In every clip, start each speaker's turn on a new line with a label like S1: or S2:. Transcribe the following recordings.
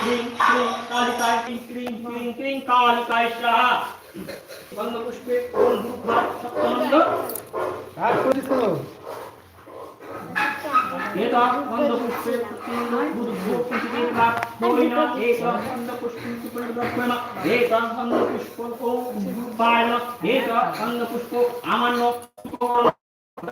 S1: ক্রিং ক্রিং কালিকায় ক্রিং ক্রিং ক্রিং ক্রিং কালিকায় স্বাহা গন্ধ পুষ্পে ওম ভূভার সপ্তানন্দ
S2: কাজ করিস তো
S1: एता गन्धपुष्पे बुद्धो कुञ्चितेका होलिन एता गन्धपुष्पं सुपर्णदर्पण एता गन्धपुष्पो ॐ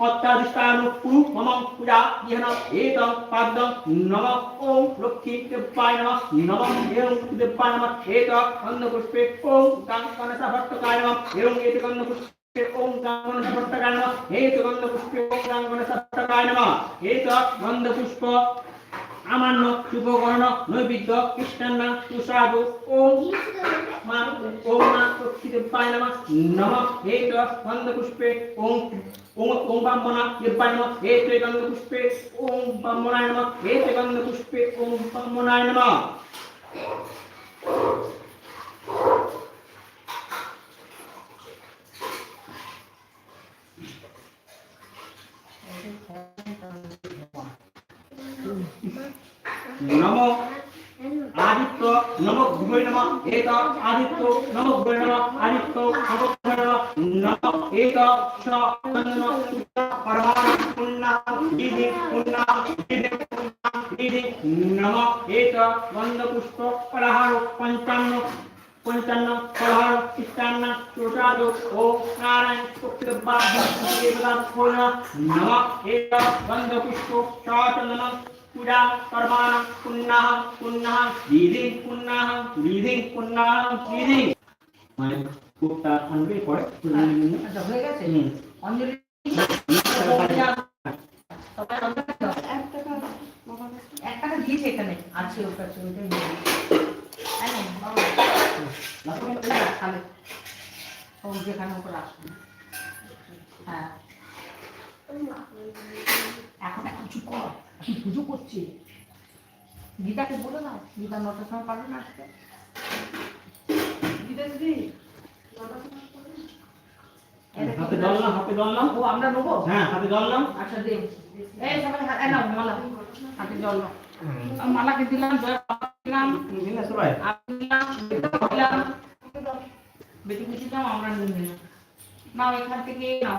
S1: অত্যাদিষ্টানু কুরু মম পূজা ইহন এতং পাদ্যং নম ওম লক্ষ্মী দেবায় নম নম এং দেবায় নম এত গন্ধপুষ্পে ওম কাঙ্কনসা ভট্টকায় নম এং এত গন্ধপুষ্পে ওম কাঙ্কনসা ভট্টকায় নম এত গন্ধপুষ্পে ওম কাঙ্কনসা ভট্টকায় নম এত গন্ধপুষ্প আমান্য শুভকর্ণ, নৈবেদ্য, কৃষ্ণান্ন, সুস্বাদু, ওম মা ওম মা লক্ষ্মীদেবায় নমঃ, নম, হে গন্ধপুষ্পে, ওম ওম ওম ব্রাহ্মণা দেবায় হে এত গন্ধপুষ্পে, ওম ব্রাহ্মণায় নমঃ এত গন্ধপুষ্পে, ওম ব্রাহ্মণায় নমঃ। নমো আদিত্য নম গুরুয় নম এত আদিত্য নম গুরুয় নম আদিত্য নম গুরুয় নম নম এত স তন্ন পরমাণ পুণ্যা বিধি পুণ্যা বিধি পুণ্যা বিধি নম এত গন্ধ পুষ্প পরহার পঞ্চান্ন পঞ্চান্ন পরহার কৃষ্ণান্ন চোষাদ ও নারায়ণ শুক্লবা দেবতা নম এত গন্ধ পুষ্প চন্দন পূজা কর্মাণ পুণ্যাহ পুণ্যাহ বিধি পুণ্যাহ বিধি পুণ্যাহ বিধি মানে কুকটা আনবে পরে
S3: আচ্ছা হয়ে গেছে? অঞ্জলি? হ্যাঁ এখন এখন চুপ কর। পুজো করছে। গীতাকে বলে দাও গীতা নটার সময় পারবে না আসতে? গীতা দিদি না?
S1: হাতে হাতে
S3: ও আমরা নেব?
S1: হ্যাঁ হাতে
S3: আচ্ছা দে। এই সবাই হাতে নাও মালা। হাতে জল মালাকে দিলাম দিলাম
S1: সবাই।
S3: দিলাম বেটি কুচি দাও আমরা নিয়ে নিলাম নাও এখান থেকে নাও।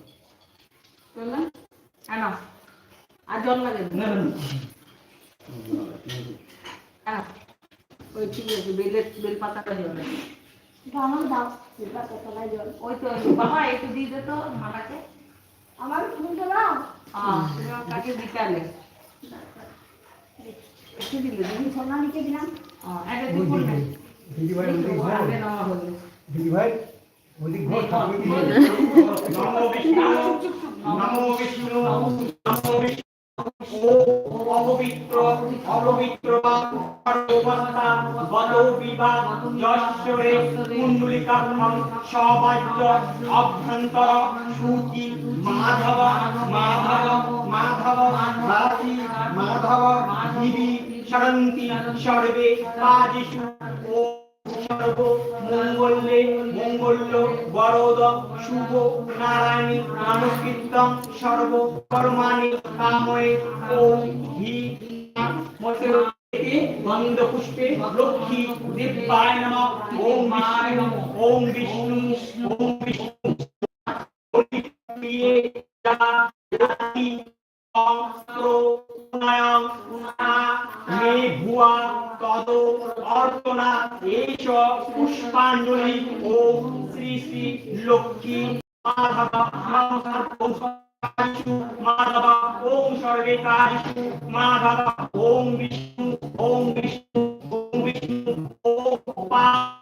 S3: আর জল লাগে
S1: না? না না।
S3: ওই ঠিক আছে বেলের বেল পাতাটা জল লাগে।
S4: আমার দাও সেটা জল।
S3: ওই তো বাবা একটু দিয়ে দে তো মাটাকে
S4: আমার ফুলটা দাও।
S3: হ্যাঁ তুমি বিকালে একটু দিলে দিদি
S4: সোনালিকে দিলাম।
S3: হ্যাঁ
S2: ভাই দিদি ভাই
S1: নমো বিষ্ণু নমো বিষ্ণু অপবিত্র অপবিত্র যশ্বরে সবাজ্য অভ্যন্তর সুচি মাধব মাধব মাধব মাধি মাধব দিবি সরন্তি সর্বে কাজেষু ও সর্ব মঙ্গলে মঙ্গল্য বরদ শুভ নারায়ণী নামকীর্তন সর্ব কর্মাণি কাময়ে ওম হি মতের পুষ্পে লক্ষ্মী দিব্যায় নম ওম বিষ্ণু ওম বিষ্ণু ওম বিষ্ণু পুষ্পাঞ্জলি ও শ্রী শ্রী লক্ষ্মী মাধব ওম সর্বে কারিষু মাধব ওম বিষ্ণু ওম বিষ্ণু ওম বিষ্ণু ওম পাপ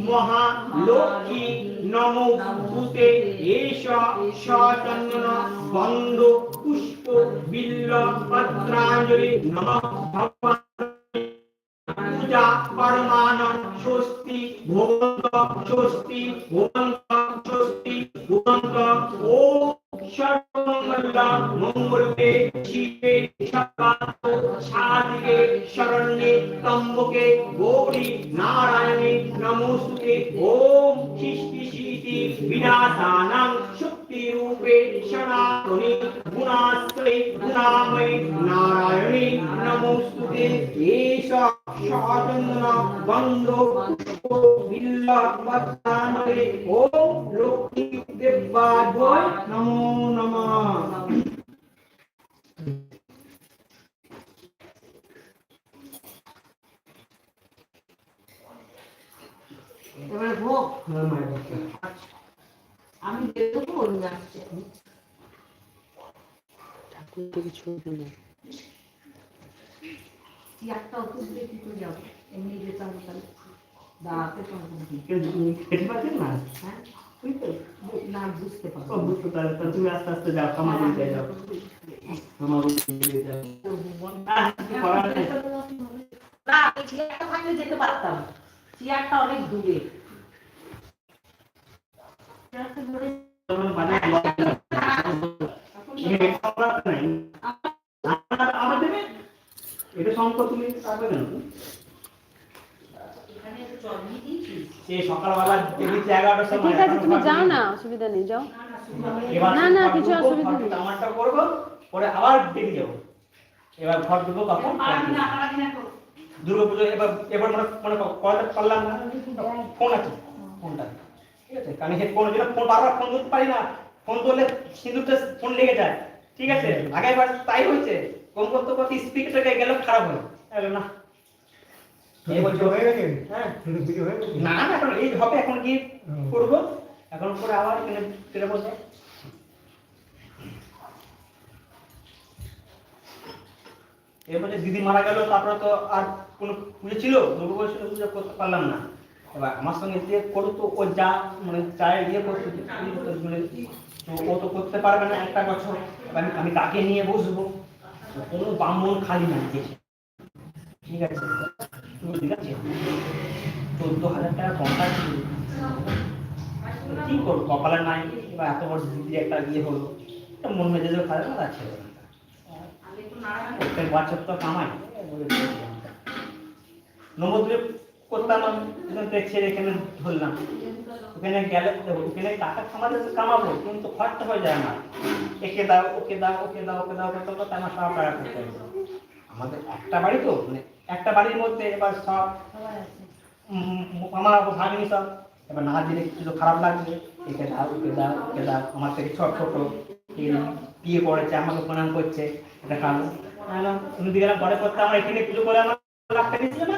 S1: মহা লক্ষ্মী নমো ভূতে এষ সচন্দন বন্ধ পুষ্প বিল্ল পত্রাঞ্জলি নমঃ ভগবান পূজা পরমানন স্বস্তি ভগবন্ত স্বস্তি ভগবন্ত স্বস্তি ভগবন্ত ও সর্বমঙ্গল মঙ্গলে শিবে त्र्यंबके गोपी नारायणी नमोस्तुते। ओम शिष्टिशीति विनाशानां शक्तिरूपे शरणानि गुणास्त्रे गुणामयि नारायणी नमोस्तुते। ओम लोकि देवाद्वय नमो नमः।
S3: এবারে ভোগ আমি দেখব বলুন আসছে চেয়ারটা ওষুধ দিয়ে কি করে যাব এমনি যেতাম তাহলে দাঁড়াতে পারব
S1: খেতে পারছেন না
S3: হ্যাঁ?
S1: ওই
S3: না বুঝতে পারব
S1: বুঝতে পারলে তুমি আস্তে আস্তে যাও আমার দিকে যাও। আমার দিকে যাও কিছু
S3: না আমি চেয়ারটা ভাঙলে যেতে পারতাম। চেয়ারটা অনেক দূরে।
S1: দেবে? এটা তুমি পারবে
S5: ঠিক আছে তুমি যাও না অসুবিধা নেই যাও।
S1: এবার
S5: না, না,
S1: ঘর
S5: কিছু অসুবিধা নেই।
S1: আমারটা করব পরে আবার বেরিয়ে যাব। এবার ঘর ঢুকবো কখন?
S3: পারবি না পারবি না তো
S1: দুর্গা পুজো এবার এবার মানে মানে কয়টা পারলাম না ফোন আছে ফোনটা ঠিক আছে? কারণ হেডফোন যেটা ফোন বারবার ফোন করতে পারি না। ফোন করলে সিঁদুরটা ফোন লেগে যায়। ঠিক আছে? আগেরবার তাই হয়েছে। ফোন করতে করতে স্পিকারটা গেল খারাপ না। এই
S2: হয়ে
S1: না না এখন এই হবে এখন গিয়ে করব? এখন করে আবার এখানে ফিরে বসে এরপরে দিদি মারা গেল, তারপরে তো আর কোনো পুজো ছিল? দুর্গা পুজো করতে পারলাম না। এবার আমার সঙ্গে যে করতো ও যা মানে চায় ইয়ে করতো মানে তো ও তো করতে পারবে না একটা বছর। আমি- আমি কাকে নিয়ে বসবো। কোনো ব্রাহ্মণ খালি না ঠিক আছে? ঠিক আছে? চোদ্দ হাজার টাকা কন্ট্রাক্ট ছিল। কি করব? কপালে নাই। এবার এত বড় দিদি একটা বিয়ে হলো। মন মেজাজও খারাপ না
S3: নাড়াগাড়ি
S1: প্রত্যেক বছর তো কামাই। নবদ্বীপে করতাম এখানে ধরলাম। ওখানে গেলে ওখানে টাকা কামাতে কামাবো, কিন্তু হয়ে যায় একে দাও, ওকে দাও ওকে দাও ওকে দাও আমার সব টাকা করতে হবে আমাদের একটা বাড়ি তো মানে একটা বাড়ির মধ্যে এবার সব আমার ভাগিনি সব। এবার না দিলে কিছু খারাপ লাগবে। একে দাও, ওকে দাও ওকে দাও, আমার থেকে ছোট ছোট বিয়ে করেছে আমাকে প্রণাম করছে এটা নাহলে তুমি দিকে ঘরে করতে আমার এখানে পুজো করে আমার লাখ টাকা না?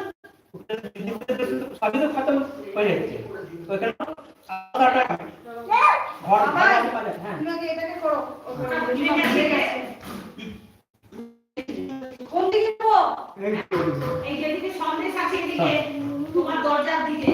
S1: সবই তো খতম হয়ে যাচ্ছে। ওইখানে ঘর ঘর আছে বাজার, হ্যাঁ।
S3: ঠিক আছে, ঠিক আছে। কোন দিকে যাব?
S2: এই তো।
S3: এই যেদিকে সন্দেশ আছে এদিকে তোমার দরজার দিকে।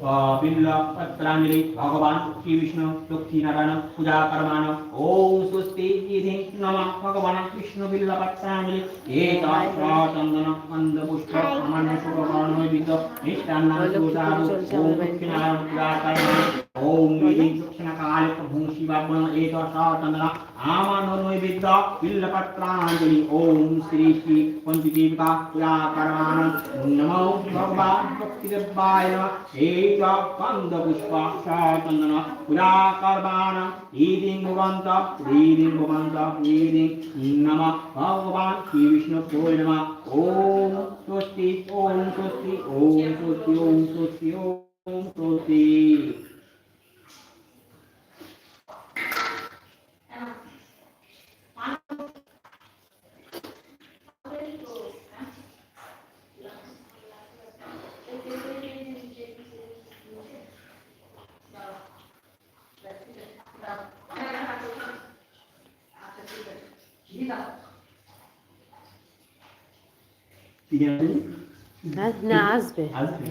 S5: এদিকে আয়।
S1: বিল্ল পত্রাঞ্জলি ভগবান শ্রী বিষ্ণু লক্ষ্মী নারায়ণ পূজা কর্মান ওম স্বস্তি ইতি নম ভগবান কৃষ্ণ বিল্ল পত্রাঞ্জলি এত চন্দন মন্দ পুষ্প সামান্য শুভকর্ণ বিদ্য নিষ্ঠান্ন সুসাধু ওম লক্ষ্মীনারায়ণ পূজা কর্মান ওম নৈবেদ্য বিল্ল পত্রাঞ্জলি ওম শ্রী শ্রী পঞ্চদীপিকা পূজা কর্মান নমো ভগবান ভক্তিদেবায় নমঃ এইচ কন্দ পুষ্প চন্দন পূজা করবান হৃদিং ভবন্ত হৃদিং ভবন্ত হৃদিং নম ভগবান শ্রী বিষ্ণু নম ওম স্বস্তি ওম স্বস্তি ওম স্বস্তি ওম স্বস্তি ওম স্বস্তি
S5: না আসবে।
S1: আসবে?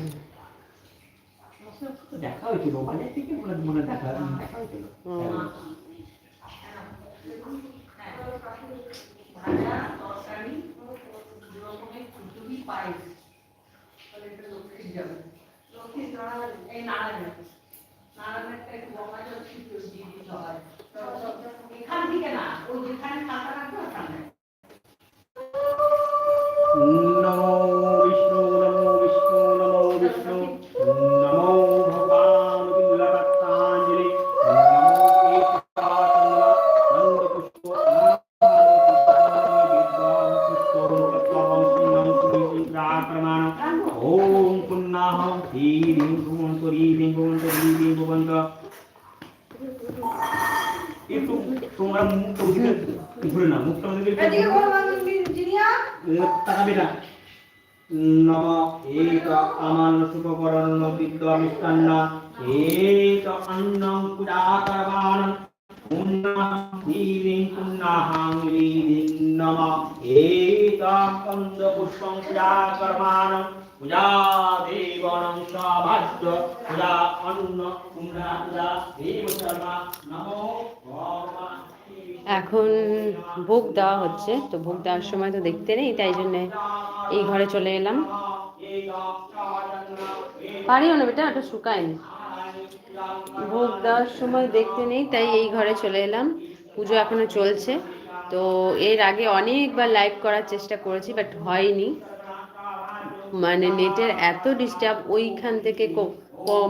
S1: দেখা হয়েছিল মানে থেকে দেখা
S5: হুম।
S3: ভাজা তরকারি দু রকমের পায়েস।
S1: নম এক আমান শুভকরণ বিদ্যা মিষ্টান্ন এক অন্নং পূজাকরবাণ পুণ্যাং হীরিং পুণ্যাহাং হীরিং নম। এক কন্দ পুষ্পং পূজাকরবাণ পূজা দেবনং সভাজ্য পূজা অন্ন পুণ্যা পূজা দেব শর্মা নমো ভগবান
S5: এখন ভোগ দেওয়া হচ্ছে, তো ভোগ দেওয়ার সময় তো দেখতে নেই, তাই জন্যে এই ঘরে চলে এলাম। পারিও না বেটা, ওটা শুকায়নি। ভোগ দেওয়ার সময় দেখতে নেই, তাই এই ঘরে চলে এলাম। পুজো এখনও চলছে, তো এর আগে অনেকবার লাইভ করার চেষ্টা করেছি বাট হয়নি। মানে নেটের এত ডিস্টার্ব ওইখান থেকে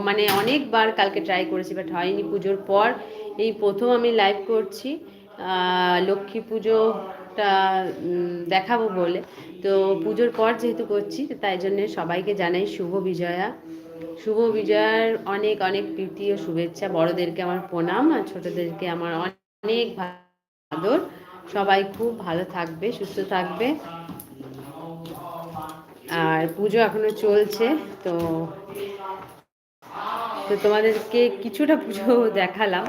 S5: মানে অনেকবার কালকে ট্রাই করেছি বাট হয়নি। পুজোর পর এই প্রথম আমি লাইভ করছি। লক্ষ্মী পুজোটা দেখাবো বলে। তো পুজোর পর যেহেতু করছি তাই জন্য সবাইকে জানাই শুভ বিজয়া। শুভ বিজয়ার অনেক অনেক প্রীতি ও শুভেচ্ছা। বড়দেরকে আমার প্রণাম আর ছোটদেরকে আমার অনেক আদর। সবাই খুব ভালো থাকবে, সুস্থ থাকবে। আর পুজো এখনও চলছে, তো তো তোমাদেরকে কিছুটা পুজো দেখালাম।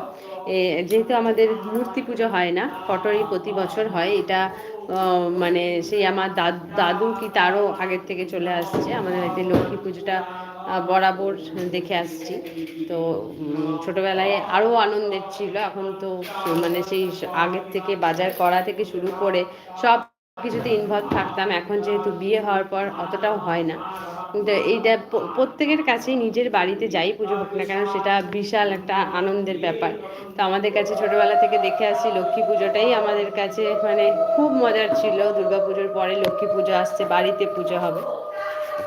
S5: যেহেতু আমাদের মূর্তি পুজো হয় না কটরি প্রতি বছর হয়, এটা মানে সেই আমার দাদু কি তারও আগের থেকে চলে আসছে, আমাদের বাড়িতে লক্ষ্মী পুজোটা বরাবর দেখে আসছি। তো ছোটবেলায় আরও আনন্দের ছিল, এখন তো মানে সেই আগের থেকে, বাজার করা থেকে শুরু করে সব কিছুতে ইনভলভ থাকতাম, এখন যেহেতু বিয়ে হওয়ার পর অতটাও হয় না। এইটা প্রত্যেকের কাছেই নিজের বাড়িতে যাই পুজো হোক না কেন, সেটা বিশাল একটা আনন্দের ব্যাপার। তো আমাদের কাছে ছোটবেলা থেকে দেখে আসি লক্ষ্মী পুজোটাই আমাদের কাছে মানে খুব মজার ছিল। দুর্গা পুজোর পরে লক্ষ্মী পুজো আসছে, বাড়িতে পুজো হবে।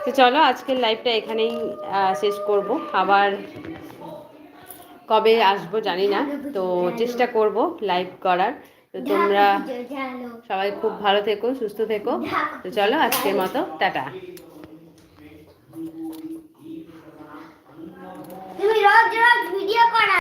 S5: তো চলো আজকের লাইভটা এখানেই শেষ করব। আবার কবে আসব জানি না, তো চেষ্টা করব লাইভ করার। তো তোমরা সবাই খুব ভালো থেকো, সুস্থ থেকো। তো চলো আজকের মতো, টাটা।
S4: তুমি রোজ রোজ ভিডিও করা।